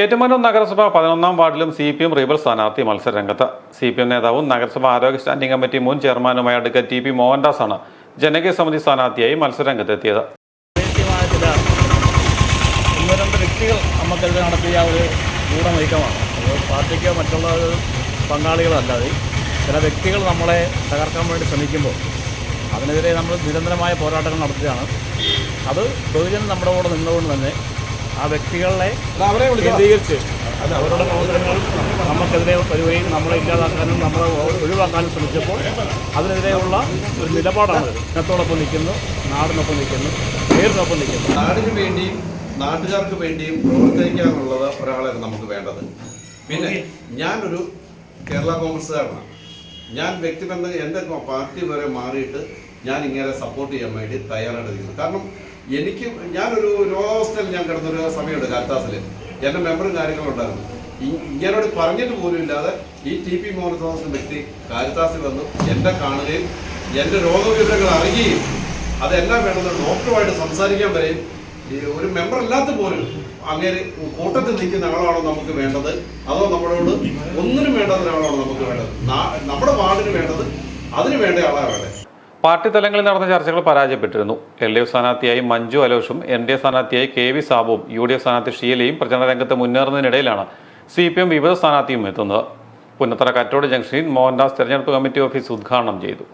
ഏറ്റുമാനൂർ നഗരസഭ പതിനൊന്നാം വാർഡിലും സി പി എം റീബൽ സ്ഥാനാർത്ഥി മത്സരരംഗത്ത്. സി പി എം നേതാവും നഗരസഭ ആരോഗ്യ സ്റ്റാൻഡിംഗ് കമ്മിറ്റി മുൻ ചെയർമാനുമായ അഡ്വക്കേറ്റ് ടി പി മോഹൻദാസാണ് ജനകീയ സമിതി സ്ഥാനാർത്ഥിയായി മത്സരരംഗത്തെത്തിയത്. ഒന്ന് വ്യക്തികൾ നടത്തിയ ഒരു ഗൂഢനീക്കമാണ് അത് പാർട്ടിക്കോ മറ്റുള്ള ഒരു പങ്കാളികളോ അല്ലാതെ ചില വ്യക്തികൾ നമ്മളെ തകർക്കാൻ വേണ്ടി ശ്രമിക്കുമ്പോൾ അതിനെതിരെ നമ്മൾ നിരന്തരമായ പോരാട്ടങ്ങൾ നടത്തുകയാണ്. അത് പൊതുജനം നമ്മുടെ കൂടെ നിന്നുകൊണ്ട് തന്നെ ആ വ്യക്തികളെ കേന്ദ്രീകരിച്ച്. അത് അവരുടെ പ്രവർത്തനങ്ങൾ നമുക്കെതിരെ വരികയും നമ്മളെ ഇല്ലാതാക്കാനും നമ്മളെ ഒഴിവാക്കാനും ശ്രമിച്ചപ്പോൾ അതിനെതിരെയുള്ള ഒരു നിലപാടാണ് ഇന്നത്തോടൊപ്പം നിൽക്കുന്നു നാടിനൊപ്പം നിൽക്കുന്നു പേരിനൊപ്പം നിൽക്കുന്നു. നാടിന് വേണ്ടിയും നാട്ടുകാർക്ക് വേണ്ടിയും പ്രവർത്തിക്കാനുള്ളത് ഒരാളെ നമുക്ക് വേണ്ടത്. പിന്നെ ഞാനൊരു കേരള കോൺഗ്രസ്സുകാരനാണ്. ഞാൻ വ്യക്തിബന്ധം എന്റെ പാർട്ടി വരെ മാറിയിട്ട് ഞാൻ ഇങ്ങനെ സപ്പോർട്ട് ചെയ്യാൻ വേണ്ടി തയ്യാറെടുക്കുന്നു കാരണം എനിക്ക് ഞാനൊരു രോഗാവസ്ഥയിൽ ഞാൻ കിടന്നൊരു സമയമുണ്ട് കാരിത്താസിൽ എന്റെ മെമ്പറും കാര്യങ്ങളും ഉണ്ടായിരുന്നു. ഇങ്ങനോട് പറഞ്ഞിട്ട് പോലും ഇല്ലാതെ ഈ ടി പി മോഹൻ തോമസ് വ്യക്തി കാരിത്താസിൽ വന്നു എന്നെ കാണുകയും എന്റെ രോഗവിവരങ്ങൾ അറിയുകയും അതെല്ലാം വേണമെന്ന് ഡോക്ടറുമായിട്ട് സംസാരിക്കാൻ വരെയും ഒരു മെമ്പർ അല്ലാത്ത പോലും അങ്ങനെ കൂട്ടത്തിൽ നിൽക്കുന്ന ആളാണോ നമുക്ക് വേണ്ടത്? അതോ നമ്മളോട് ഒന്നിനും വേണ്ടാത്ത ഒരാളാണോ നമുക്ക് വേണ്ടത്? നമ്മുടെ വാർഡിന് വേണ്ടത് അതിന് വേണ്ട ആളാണ് വേണ്ടത്. പാർട്ടി തലങ്ങളിൽ നടന്ന ചർച്ചകൾ പരാജയപ്പെട്ടിരുന്നു. എൽ ഡി എഫ് സ്ഥാനാർത്ഥിയായി മഞ്ജു അലോഷും എൻ ഡി എ സ്ഥാനാർത്ഥിയായി കെ വി സാബുവും യു ഡി എഫ് സ്ഥാനാർത്ഥി ഷീലയും പ്രചരണ രംഗത്ത് മുന്നേറുന്നതിനിടയിലാണ് സി പി എം വിവിധ സ്ഥാനാർത്ഥിയും എത്തുന്നത്. പുന്നത്തറ കറ്റോട് ജംഗ്ഷനിൽ മോഹൻദാസ് തെരഞ്ഞെടുപ്പ് കമ്മിറ്റി ഓഫീസ് ഉദ്ഘാടനം ചെയ്തു.